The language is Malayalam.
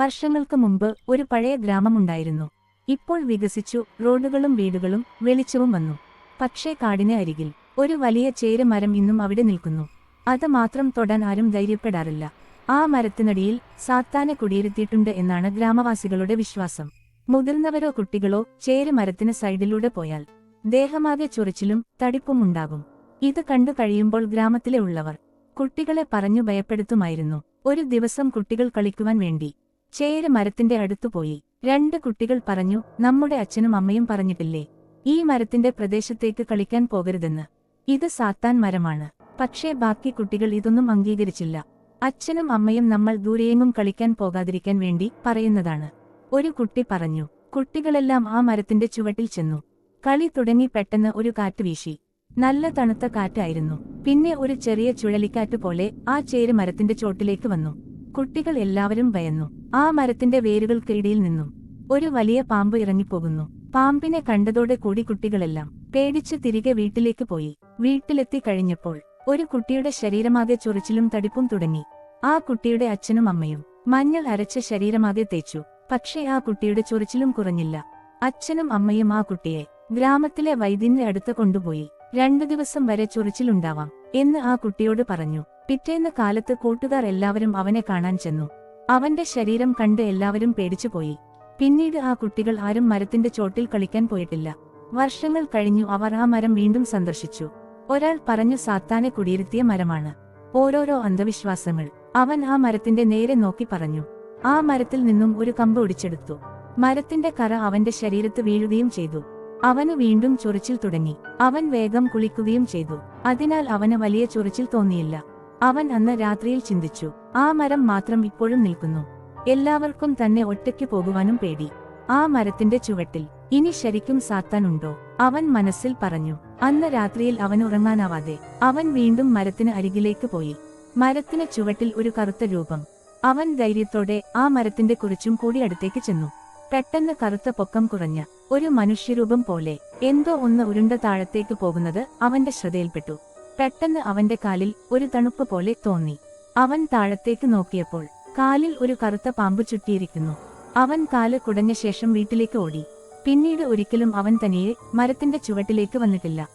വർഷങ്ങൾക്ക് മുമ്പ് ഒരു പഴയ ഗ്രാമമുണ്ടായിരുന്നു. ഇപ്പോൾ വികസിച്ചു റോഡുകളും വീടുകളും വെളിച്ചവും വന്നു. പക്ഷേ കാടിന് അരികിൽ ഒരു വലിയ ചേരമരം ഇന്നും അവിടെ നിൽക്കുന്നു. അത് മാത്രം തൊടാൻ ആരും ധൈര്യപ്പെടാറില്ല. ആ മരത്തിനടിയിൽ സാത്താനെ കുടിയിരുത്തിയിട്ടുണ്ട് എന്നാണ് ഗ്രാമവാസികളുടെ വിശ്വാസം. മുതിർന്നവരോ കുട്ടികളോ ചേരമരത്തിന് സൈഡിലൂടെ പോയാൽ ദേഹമാകെ ചൊറിച്ചിലും തടിപ്പും ഉണ്ടാകും. ഇത് കണ്ടു കഴിയുമ്പോൾ ഗ്രാമത്തിലെ ഉള്ളവർ കുട്ടികളെ പറഞ്ഞു ഭയപ്പെടുത്തുമായിരുന്നു. ഒരു ദിവസം കുട്ടികൾ കളിക്കുവാൻ വേണ്ടി ചേര് മരത്തിന്റെ അടുത്തുപോയി രണ്ട് കുട്ടികൾ പറഞ്ഞു നമ്മുടെ അച്ഛനും അമ്മയും പറഞ്ഞിട്ടില്ലേ? ഈ മരത്തിന്റെ പ്രദേശത്തേക്ക് കളിക്കാൻ പോകരുതെന്ന്. ഇത് സാത്താൻ മരമാണ്. പക്ഷേ ബാക്കി കുട്ടികൾ ഇതൊന്നും അംഗീകരിച്ചില്ല. അച്ഛനും അമ്മയും നമ്മൾ ദൂരെയെങ്ങും കളിക്കാൻ പോകാതിരിക്കാൻ വേണ്ടി പറയുന്നതാണ്. ഒരു കുട്ടി പറഞ്ഞു കുട്ടികളെല്ലാം ആ മരത്തിന്റെ ചുവട്ടിൽ ചെന്നു. കളി തുടങ്ങി പെട്ടെന്ന് ഒരു കാറ്റ് വീശി. നല്ല തണുത്ത കാറ്റായിരുന്നു. പിന്നെ ഒരു ചെറിയ ചുഴലിക്കാറ്റ് പോലെ ആ ചേര് മരത്തിന്റെ ചോട്ടിലേക്ക് വന്നു. കുട്ടികൾ എല്ലാവരും ഭയന്നു. ആ മരത്തിന്റെ വേരുകൾക്കിടയിൽ നിന്നും ഒരു വലിയ പാമ്പ് ഇറങ്ങിപ്പോകുന്നു. പാമ്പിനെ കണ്ടതോടെ കൂടി കുട്ടികളെല്ലാം പേടിച്ച് തിരികെ വീട്ടിലേക്ക് പോയി. വീട്ടിലെത്തി കഴിഞ്ഞപ്പോൾ ഒരു കുട്ടിയുടെ ശരീരമാകെ ചൊറിച്ചിലും തടിപ്പും തുടങ്ങി. ആ കുട്ടിയുടെ അച്ഛനും അമ്മയും മഞ്ഞൾ അരച്ച ശരീരമാകെ തേച്ചു. പക്ഷേ ആ കുട്ടിയുടെ ചൊറിച്ചിലും കുറഞ്ഞില്ല. അച്ഛനും അമ്മയും ആ കുട്ടിയെ ഗ്രാമത്തിലെ വൈദ്യന്റെ അടുത്ത് കൊണ്ടുപോയി. രണ്ടു ദിവസം വരെ ചൊറിച്ചിലുണ്ടാവാം എന്ന് ആ കുട്ടിയോട് പറഞ്ഞു. പിറ്റേന്ന് കാലത്ത് കൂട്ടുകാർ എല്ലാവരും അവനെ കാണാൻ ചെന്നു. അവന്റെ ശരീരം കണ്ട് എല്ലാവരും പേടിച്ചുപോയി. പിന്നീട് ആ കുട്ടികൾ ആരും മരത്തിന്റെ ചോട്ടിൽ കളിക്കാൻ പോയിട്ടില്ല. വർഷങ്ങൾ കഴിഞ്ഞു അവർ ആ മരം വീണ്ടും സന്ദർശിച്ചു. ഒരാൾ പറഞ്ഞു സാത്താനെ കുടിയിരുത്തിയ മരമാണ്. ഓരോരോ അന്ധവിശ്വാസങ്ങൾ. അവൻ ആ മരത്തിന്റെ നേരെ നോക്കി പറഞ്ഞു. ആ മരത്തിൽ നിന്നും ഒരു കമ്പ് ഒടിച്ചെടുത്തു. മരത്തിന്റെ കറ അവന്റെ ശരീരത്ത് വീഴുകയും ചെയ്തു. അവന് വീണ്ടും ചൊറിച്ചിൽ തുടങ്ങി. അവൻ വേഗം കുളിക്കുകയും ചെയ്തു. അതിനാൽ അവന് വലിയ ചൊറിച്ചിൽ തോന്നിയില്ല. അവൻ അന്ന് രാത്രിയിൽ ചിന്തിച്ചു ആ മരം മാത്രം ഇപ്പോഴും നിൽക്കുന്നു. എല്ലാവർക്കും തന്നെ ഒറ്റയ്ക്ക് പോകുവാനും പേടി. ആ മരത്തിന്റെ ചുവട്ടിൽ ഇനി ശരിക്കും സാത്താനുണ്ടോ അവൻ മനസ്സിൽ പറഞ്ഞു അന്ന് രാത്രിയിൽ അവൻ ഉറങ്ങാനാവാതെ അവൻ വീണ്ടും മരത്തിന് അരികിലേക്ക് പോയി. മരത്തിന് ചുവട്ടിൽ ഒരു കറുത്ത രൂപം. അവൻ ധൈര്യത്തോടെ ആ മരത്തിന്റെ കുറിച്ചും കൂടി അടുത്തേക്ക് ചെന്നു. പെട്ടെന്ന് കറുത്ത പൊക്കം കുറഞ്ഞ ഒരു മനുഷ്യരൂപം പോലെ എന്തോ ഒന്ന് ഉരുണ്ട താഴത്തേക്ക് പോകുന്നത് അവന്റെ ശ്രദ്ധയിൽപ്പെട്ടു. പെട്ടെന്ന് അവന്റെ കാലിൽ ഒരു തണുപ്പ് പോലെ തോന്നി. അവൻ താഴത്തേക്ക് നോക്കിയപ്പോൾ കാലിൽ ഒരു കറുത്ത പാമ്പ് ചുറ്റിയിരിക്കുന്നു. അവൻ കാൽ കുടഞ്ഞ ശേഷം വീട്ടിലേക്ക് ഓടി. പിന്നീട് ഒരിക്കലും അവൻ തനിയെ മരത്തിന്റെ ചുവട്ടിലേക്ക് വന്നിട്ടില്ല.